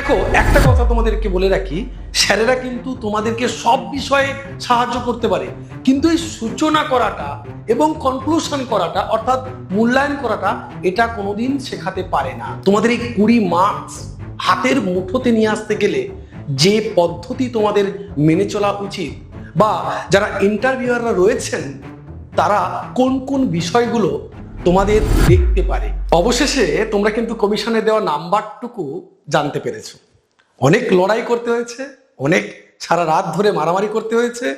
দেখো, একটা কথা তোমাদেরকে বলে রাখি, স্যারেরা কিন্তু তোমাদেরকে সব বিষয়ে সাহায্য করতে পারে। কিন্তু এই সূচনা করাটা এবং কনক্লুশন করাটা, অর্থাৎ মূল্যায়ন করাটা, এটা কোনোদিন শেখাতে পারে না। তোমাদের এই কুড়ি মার্কস হাতের মুঠোতে নিয়ে আসতে গেলে যে পদ্ধতি তোমাদের মেনে চলা উচিত, বা যারা ইন্টারভিউয়াররা রয়েছেন, তারা কোন কোন বিষয়গুলো তোমাদের দেখতে পারে। অবশেষে তোমরা কিন্তু কমিশনে দেওয়া নাম্বারটুকু জানতে পেরেছ। অনেক লড়াই করতে হয়েছে, অনেক সারা রাত ধরে মারামারি করতে হয়েছে।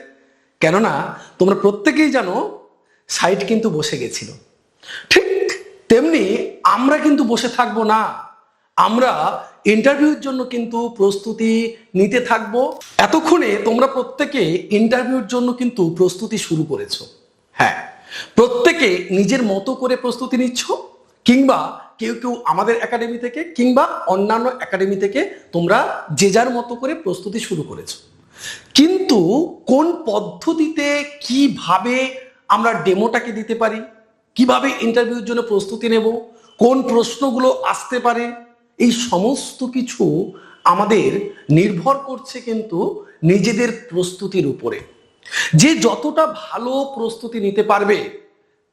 কেননা তোমরা প্রত্যেকেই জানো, সাইট কিন্তু বসে গেছিল। ঠিক তেমনি আমরা কিন্তু বসে থাকব না। আমরা ইন্টারভিউর জন্য কিন্তু প্রস্তুতি নিতে থাকব। এতক্ষণে তোমরা প্রত্যেকে ইন্টারভিউর জন্য কিন্তু প্রস্তুতি শুরু করেছ। হ্যাঁ প্রত্যেকে নিজের মতো করে প্রস্তুতি নিচ্ছ, কিংবা কেউ কেউ আমাদের একাডেমি থেকে, কিংবা অন্যান্য একাডেমি থেকে তোমরা যে যার মতো করে প্রস্তুতি শুরু করেছ। কিন্তু কোন পদ্ধতিতে কীভাবে আমরা ডেমোটাকে দিতে পারি, কীভাবে ইন্টারভিউর জন্য প্রস্তুতি নেব, কোন প্রশ্নগুলো আসতে পারে, এই সমস্ত কিছু আমাদের নির্ভর করছে কিন্তু নিজেদের প্রস্তুতির উপরে। যে যতটা ভালো প্রস্তুতি নিতে পারবে,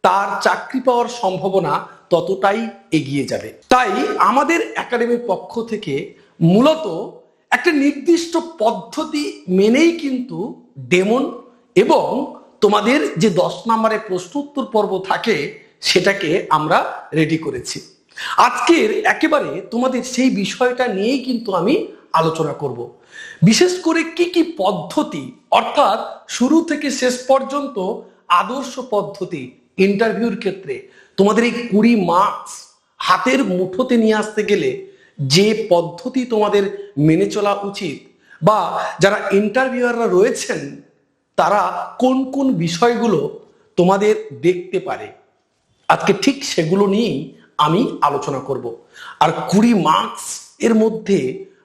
তার চাকরি পাওয়ার সম্ভাবনা ততটাই এগিয়ে যাবে। তাই আমাদের একাডেমির পক্ষ থেকে মূলত একটা নির্দিষ্ট পদ্ধতি মেনেই কিন্তু ডেমন এবং তোমাদের যে দশ নম্বরের প্রশ্ন উত্তর পর্ব থাকে, সেটাকে আমরা রেডি করেছি। আজকের একেবারে তোমাদের সেই বিষয়টা নিয়েই কিন্তু আমি আলোচনা করব। বিশেষ করে কি কি পদ্ধতি? অর্থাৎ শুরু থেকে শেষ পর্যন্ত আদর্শ পদ্ধতি ইন্টারভিউর ক্ষেত্রে। তোমাদের এই কুড়ি মার্কস হাতের মুঠোতে নিয়ে আসতে গেলে যে পদ্ধতি তোমাদের মেনে চলা উচিত বা যারা ইন্টারভিউয়াররা রয়েছেন, তারা কোন কোন বিষয়গুলো তোমাদের দেখতে পারে? আজকে ঠিক সেগুলো নিয়েই আমি আলোচনা করব। আর কুড়ি মার্কস এর মধ্যে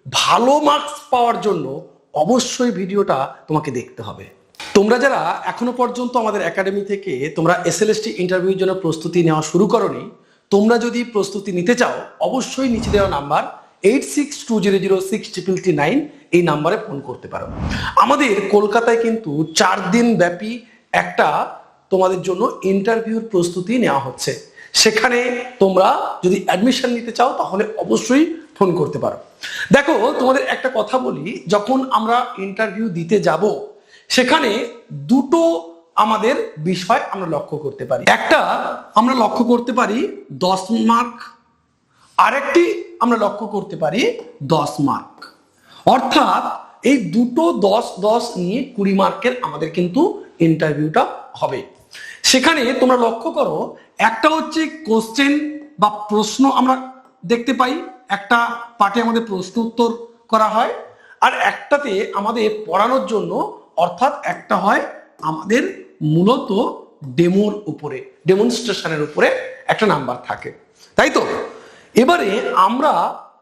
ভালো মার্কস পাওয়ার জন্য অবশ্যই ভিডিওটা তোমাকে দেখতে হবে। তোমরা যারা এখনও পর্যন্ত আমাদের একাডেমি থেকে তোমরা এস এসএলএসটি ইন্টারভিউর জন্য প্রস্তুতি নেওয়া শুরু করনি, তোমরা যদি প্রস্তুতি নিতে চাও, অবশ্যই নিচে দেওয়া number eight six two zero zero six triple nine এই নাম্বারে ফোন করতে পারো। আমাদের কলকাতায় কিন্তু চার দিন ব্যাপী একটা তোমাদের জন্য ইন্টারভিউর প্রস্তুতি নেওয়া হচ্ছে। সেখানে তোমরা যদি অ্যাডমিশন নিতে চাও, তাহলে অবশ্যই ফোন করতে পারো। দেখো, তোমাদের একটা কথা বলি, যখন আমরা ইন্টারভিউ দিতে যাব, সেখানে দুটো আমাদের বিষয় আমরা লক্ষ্য করতে পারি। একটা আমরা লক্ষ্য করতে পারি দশ মার্ক আরেকটি আমরা লক্ষ্য করতে পারি দশ মার্ক অর্থাৎ এই দুটো দশ দশ নিয়ে কুড়ি মার্কের আমাদের কিন্তু ইন্টারভিউটা হবে। সেখানে তোমরা লক্ষ্য করো, একটা হচ্ছে কোশ্চেন বা প্রশ্ন আমরা দেখতে পাই, একটা পার্টে আমাদের প্রশ্ন উত্তর করা হয়, আর একটাতে আমাদের পড়ানোর জন্য, অর্থাৎ একটা হয় আমাদের মূলত ডেমোর উপরে ডেমনস্ট্রেশনের উপরে একটা নাম্বার থাকে। তাই তো? এবারে আমরা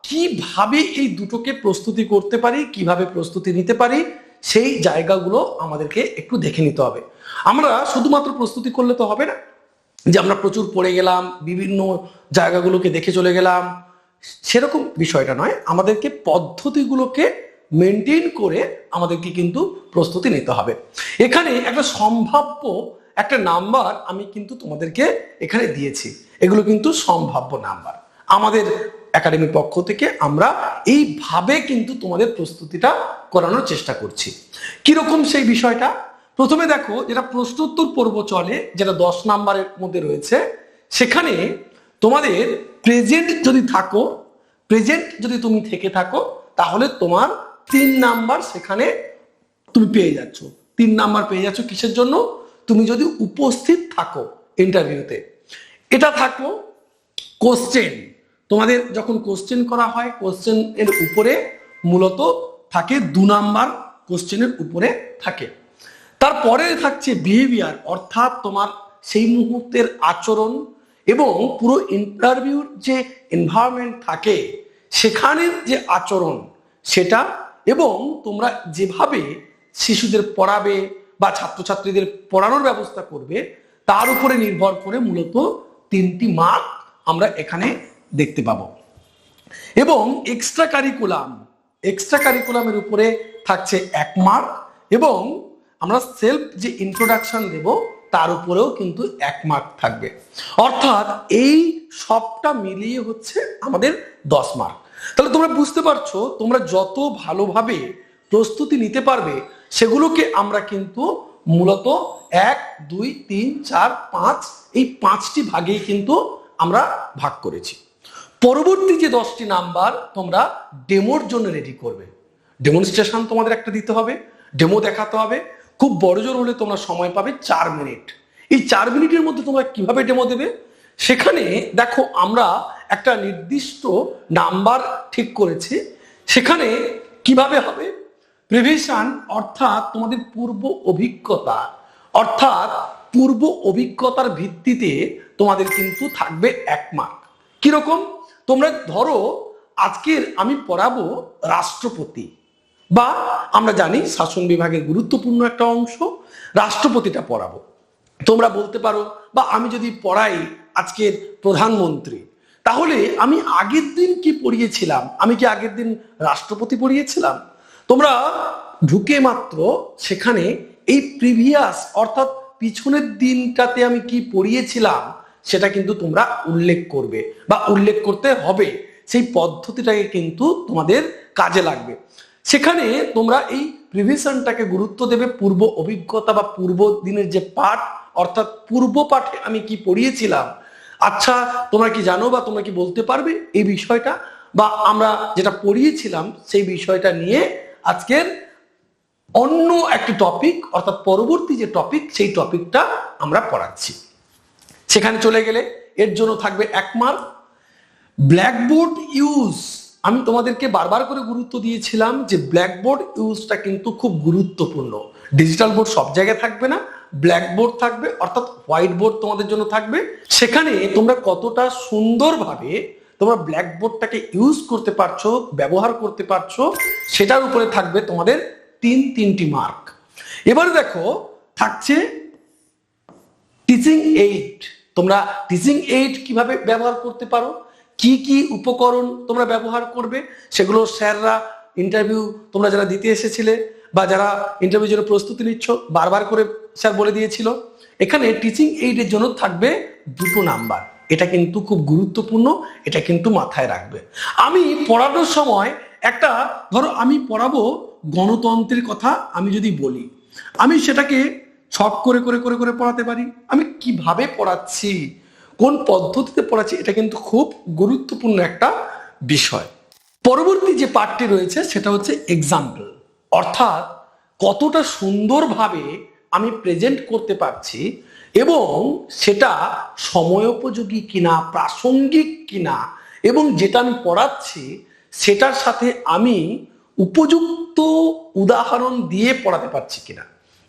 কীভাবে এই দুটোকে প্রস্তুতি করতে পারি, কীভাবে প্রস্তুতি নিতে পারি সেই জায়গাগুলো আমাদেরকে একটু দেখে নিতে হবে। আমরা শুধুমাত্র প্রস্তুতি করলে তো হবে না। যে আমরা প্রচুর পড়ে গেলাম, বিভিন্ন জায়গাগুলোকে দেখে চলে গেলাম। সেরকম বিষয়টা নয়। আমাদেরকে পদ্ধতিগুলোকে মেনটেন করে আমাদেরকে কিন্তু প্রস্তুতি নিতে হবে। এখানে একটা সম্ভাব্য একটা নাম্বার আমি কিন্তু তোমাদেরকে এখানে দিয়েছি। এগুলো কিন্তু সম্ভাব্য নাম্বার আমাদের একাডেমির পক্ষ থেকে আমরা এইভাবে কিন্তু তোমাদের প্রস্তুতিটা করানোর চেষ্টা করছি। কীরকম সেই বিষয়টা? প্রথমে দেখো, যেটা প্রশ্নোত্তর পর্ব চলে, যেটা দশ নাম্বারের মধ্যে রয়েছে, সেখানে তোমাদের প্রেজেন্ট যদি থাকো প্রেজেন্ট যদি তুমি থেকে থাকো, তাহলে তোমার তিন নাম্বার সেখানে তুমি পেয়ে যাচ্ছ। তিন নাম্বার পেয়ে যাচ্ছ কিসের জন্য? তুমি যদি উপস্থিত থাকো ইন্টারভিউতে এটা থাকল কোশ্চেন তোমাদের যখন কোশ্চেন করা হয় কোশ্চেন এর উপরে মূলত থাকে দু নাম্বার কোশ্চেনের উপরে থাকে। তারপরে থাকছে বিহেভিয়ার অর্থাৎ তোমার সেই মুহূর্তের আচরণ এবং পুরো ইন্টারভিউর যে এনভায়রনমেন্ট থাকে সেখানের যে আচরণ, সেটা এবং তোমরা যেভাবে শিশুদের পড়াবে বা ছাত্রছাত্রীদের পড়ানোর ব্যবস্থা করবে, তার উপরে নির্ভর করে মূলত তিনটি মার্ক আমরা এখানে দেখতে পাবো। এবং এক্সট্রা কারিকুলাম এক্সট্রা কারিকুলামের উপরে থাকছে এক মার্ক এবং আমরা সেলফ যে ইন্ট্রোডাকশন দেব, তার উপরেও কিন্তু এক মার্ক থাকবে। অর্থাৎ এই সবটা মিলিয়ে হচ্ছে আমাদের দশ মার্ক। তাহলে তোমরা বুঝতে পারছ, তোমরা যত ভালোভাবে প্রস্তুতি নিতে পারবে, সেগুলোকে আমরা কিন্তু মূলত এক, দুই, তিন, চার, পাঁচ, এই পাঁচটি ভাগেই কিন্তু আমরা ভাগ করেছি। পরবর্তী যে দশটি নাম্বার তোমরা ডেমোর জন্য রেডি করবে। ডেমনস্ট্রেশন তোমাদের একটা দিতে হবে ডেমো দেখাতে হবে। খুব বড় জোর হলে তোমরা সময় পাবে চার মিনিট। এই চার মিনিটের মধ্যে তোমরা কীভাবে ডেমো দেবে? সেখানে দেখো আমরা একটা নির্দিষ্ট নাম্বার ঠিক করেছি। সেখানে কীভাবে হবে? প্রিভিশন অর্থাৎ তোমাদের পূর্ব অভিজ্ঞতা। অর্থাৎ পূর্ব অভিজ্ঞতার ভিত্তিতে তোমাদের কিন্তু থাকবে এক মার্ক কীরকম? তোমরা ধরো, আজকের আমি পড়াবো রাষ্ট্রপতি বা আমরা জানি শাসন বিভাগের গুরুত্বপূর্ণ একটা অংশ, রাষ্ট্রপতিটা পড়াবো। তোমরা বলতে পারো, বা আমি যদি পড়াই আজকের প্রধানমন্ত্রী, তাহলে আমি আগের দিন কি পড়িয়েছিলাম? আমি কি আগের দিন রাষ্ট্রপতি পড়িয়েছিলাম? তোমরা ঢুকে মাত্র সেখানে এই প্রিভিয়াস অর্থাৎ পিছনের দিনটাতে আমি কি পড়িয়েছিলাম সেটা কিন্তু তোমরা উল্লেখ করবে বা উল্লেখ করতে হবে। সেই পদ্ধতিটাকে কিন্তু তোমাদের কাজে লাগবে। সেখানে তোমরা এই প্রিভিশনটাকে গুরুত্ব দেবে পূর্ব অভিজ্ঞতা বা পূর্ব দিনের যে পাঠ, অর্থাৎ পূর্ব পাঠে আমি কি পড়িয়েছিলাম। আচ্ছা তোমরা কি জানো বা তোমরা কি বলতে পারবে এই বিষয়টা? বা আমরা যেটা পড়িয়েছিলাম সেই বিষয়টা নিয়ে আজকের অন্য একটি টপিক অর্থাৎ পরবর্তী যে টপিক সেই টপিকটা আমরা পড়াচ্ছি। সেখানে চলে গেলে এর জন্য থাকবে এক মার্ক। ব্ল্যাকবোর্ড ইউজ আমি তোমাদেরকে বারবার করে গুরুত্ব দিয়েছিলাম যে ব্ল্যাকবোর্ড ইউজটা কিন্তু খুব গুরুত্বপূর্ণ। ডিজিটাল বোর্ড সব জায়গায় থাকবে না ব্ল্যাকবোর্ড থাকবে, অর্থাৎ হোয়াইট বোর্ড তোমাদের জন্য থাকবে। সেখানে তোমরা কতটা সুন্দরভাবে তোমরা ব্ল্যাকবোর্ডটাকে ইউজ করতে পারছ, ব্যবহার করতে পারছ, সেটার উপরে থাকবে তোমাদের তিন, তিনটি মার্ক। এবার দেখো, থাকছে টিচিং এইড তোমরা টিচিং এইড কীভাবে ব্যবহার করতে পারো? কি কি উপকরণ তোমরা ব্যবহার করবে? সেগুলো স্যাররা ইন্টারভিউ তোমরা যারা দিতে এসেছিলে বা যারা ইন্টারভিউ জন্য প্রস্তুতি নিচ্ছ, বারবার করে স্যার বলে দিয়েছিল। এখানে টিচিং এইডের জন্য থাকবে দুটো নাম্বার এটা কিন্তু খুব গুরুত্বপূর্ণ, এটা কিন্তু মাথায় রাখবে। আমি পড়ানোর সময় একটা, ধরো আমি পড়াবো গণতন্ত্রের কথা আমি যদি বলি, আমি সেটাকে ছক করে করে করে করে পড়াতে পারি? আমি কীভাবে পড়াচ্ছি? কোন পদ্ধতিতে পড়াচ্ছি? এটা কিন্তু খুব গুরুত্বপূর্ণ একটা বিষয়। পরবর্তী যে পার্টটি রয়েছে, সেটা হচ্ছে এক্সাম্পল অর্থাৎ কতটা সুন্দরভাবে আমি প্রেজেন্ট করতে পারছি এবং সেটা সময়োপযোগী কিনা, প্রাসঙ্গিক কিনা, এবং যেটা আমি পড়াচ্ছি, সেটার সাথে আমি উপযুক্ত উদাহরণ দিয়ে পড়াতে পারছি কিনা।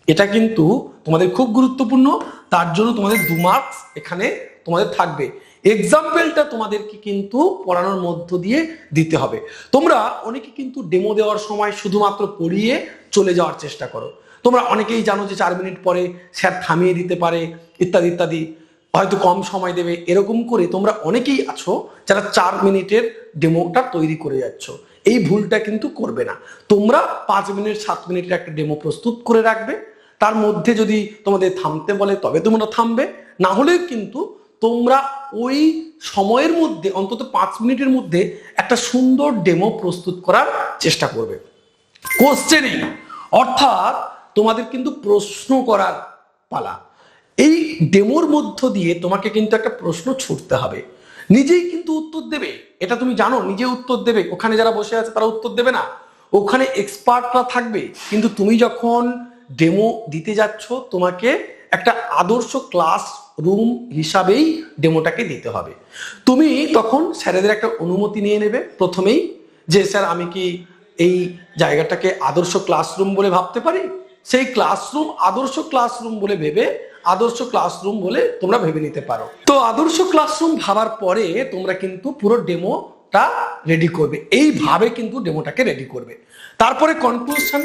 এটা কিন্তু তোমাদের খুব গুরুত্বপূর্ণ, তার জন্য তোমাদের দু মার্কস এখানে তোমাদের থাকবে। এক্সাম্পলটা তোমাদেরকে কিন্তু পড়ানোর মধ্য দিয়ে দিতে হবে। তোমরা অনেকে কিন্তু ডেমো দেওয়ার সময় শুধুমাত্র পড়িয়ে চলে যাওয়ার চেষ্টা করো। তোমরা অনেকেই জানো যে চার মিনিট পরে স্যার থামিয়ে দিতে পারে, ইত্যাদি ইত্যাদি। হয়তো কম সময় দেবে। এরকম করে তোমরা অনেকেই আছো যারা চার মিনিটের ডেমোটা তৈরি করে যাচ্ছ। এই ভুলটা কিন্তু করবে না। তোমরা পাঁচ মিনিট সাত মিনিটের একটা ডেমো প্রস্তুত করে রাখবে। তার মধ্যে যদি তোমাদের থামতে বলে, তবে তোমরা থামবে। না হলে কিন্তু তোমরা ওই সময়ের মধ্যে, অন্তত পাঁচ মিনিটের মধ্যে একটা সুন্দর ডেমো প্রস্তুত করার চেষ্টা করবে। কোশ্চেনিং অর্থাৎ তোমাদের কিন্তু প্রশ্ন করার পালা। এই ডেমোর মধ্য দিয়ে তোমাকে কিন্তু একটা প্রশ্ন ছুটতে হবে। নিজেই কিন্তু উত্তর দেবে। এটা তুমি জানো, নিজে উত্তর দেবে। ওখানে যারা বসে আছে তারা উত্তর দেবে না। ওখানে এক্সপার্টরা থাকবে। কিন্তু তুমি যখন ডেমো দিতে যাচ্ছ, তোমাকে একটা আদর্শ ক্লাস রুম হিসাবেই ডেমোটাকে দিতে হবে। তুমি তখন স্যারেদের একটা অনুমতি নিয়ে নেবে প্রথমেই যে, স্যার, আমি কি এই জায়গাটাকে আদর্শ ক্লাসরুম বলে ভাবতে পারি? সেই ক্লাসরুম আদর্শ ক্লাসরুম বলে ভেবে, আদর্শ ক্লাসরুম বলে তোমরা ভেবে নিতে পারো। তো আদর্শ ক্লাসরুম ভাবার পরে তোমরা কিন্তু পুরো ডেমোটা রেডি করবে। এইভাবে কিন্তু ডেমোটাকে রেডি করবে। তারপরে কনক্লুশন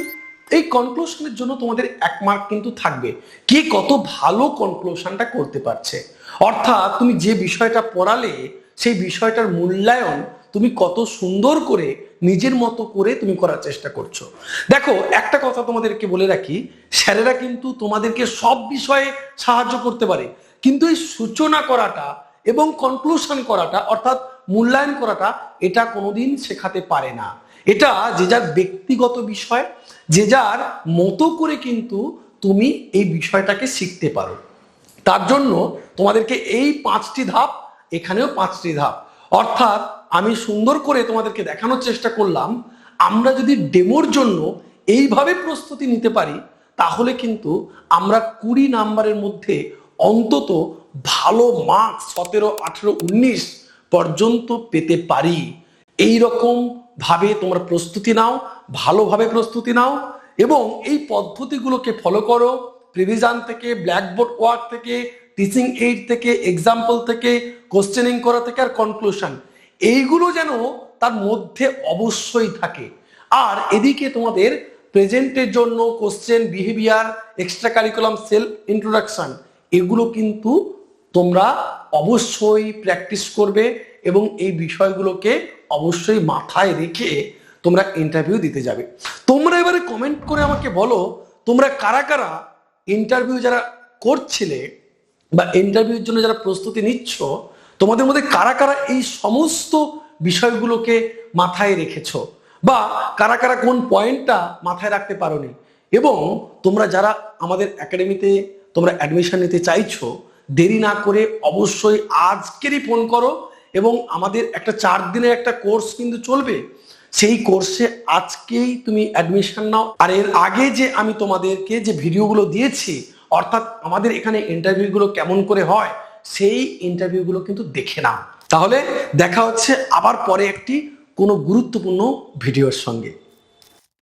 এই কনক্লুশনের জন্য তোমাদের এক মার্ক কিন্তু থাকবে। কে কত ভালো কনক্লুশনটা করতে পারছে? অর্থাৎ তুমি যে বিষয়টা পড়ালে, সেই বিষয়টার মূল্যায়ন তুমি কত সুন্দর করে নিজের মতো করে তুমি করার চেষ্টা করছ। দেখো, একটা কথা তোমাদেরকে বলে রাখি, স্যারেরা কিন্তু তোমাদেরকে সব বিষয়ে সাহায্য করতে পারে। কিন্তু এই সূচনা করাটা এবং কনক্লুশন করাটা, অর্থাৎ মূল্যায়ন করাটা, এটা কোনোদিন শেখাতে পারে না। এটা যে যার ব্যক্তিগত বিষয়, যে যার মতো করে কিন্তু তুমি এই বিষয়টাকে শিখতে পারো। তার জন্য তোমাদেরকে এই পাঁচটি ধাপ, এখানেও পাঁচটি ধাপ। অর্থাৎ আমি সুন্দর করে তোমাদেরকে দেখানোর চেষ্টা করলাম, আমরা যদি ডেমোর জন্য এইভাবে প্রস্তুতি নিতে পারি, তাহলে কিন্তু আমরা কুড়ি নাম্বারের মধ্যে অন্তত ভালো মার্কস সতেরো, আঠেরো, উনিশ পর্যন্ত পেতে পারি। এই রকম ভাবে তোমরা প্রস্তুতি নাও, ভালোভাবে প্রস্তুতি নাও এবং এই পদ্ধতিগুলোকে ফলো করো। প্রিভিশন থেকে ব্ল্যাকবোর্ড ওয়ার্ক থেকে টিচিং এইড থেকে এক্সাম্পল থেকে কোশ্চেনিং করা থেকে আর কনক্লুশন এইগুলো যেন তার মধ্যে অবশ্যই থাকে। আর এদিকে তোমাদের প্রেজেন্টের জন্য question behaviour extra curriculum self introduction এগুলো কিন্তু তোমরা অবশ্যই প্র্যাকটিস করবে এবং এই বিষয়গুলোকে অবশ্যই মাথায় রেখে তোমরা ইন্টারভিউ দিতে যাবে। তোমরা এবারে কমেন্ট করে আমাকে বলো, তোমরা কারা কারা ইন্টারভিউ যারা করছিলে বা ইন্টারভিউর জন্য যারা প্রস্তুতি নিচ্ছ, তোমাদের মধ্যে কারা কারা এই সমস্ত বিষয়গুলোকে মাথায় রেখেছ বা কারা কারা কোন পয়েন্টটা মাথায় রাখতে পারোনি? এবং তোমরা যারা আমাদের একাডেমিতে তোমরা অ্যাডমিশন নিতে চাইছো, দেরি না করে অবশ্যই আজকেরই ফোন করো এবং আমাদের একটা চার দিনের একটা কোর্স কিন্তু চলবে। সেই কোর্সে আজকেই তুমি অ্যাডমিশন নাও। আর এর আগে যে আমি তোমাদেরকে যে ভিডিওগুলো দিয়েছি, অর্থাৎ আমাদের এখানে ইন্টারভিউগুলো কেমন করে হয়, সেই ইন্টারভিউগুলো কিন্তু দেখে নাও। তাহলে দেখা হচ্ছে আবার পরে একটি কোনো গুরুত্বপূর্ণ ভিডিওর সঙ্গে।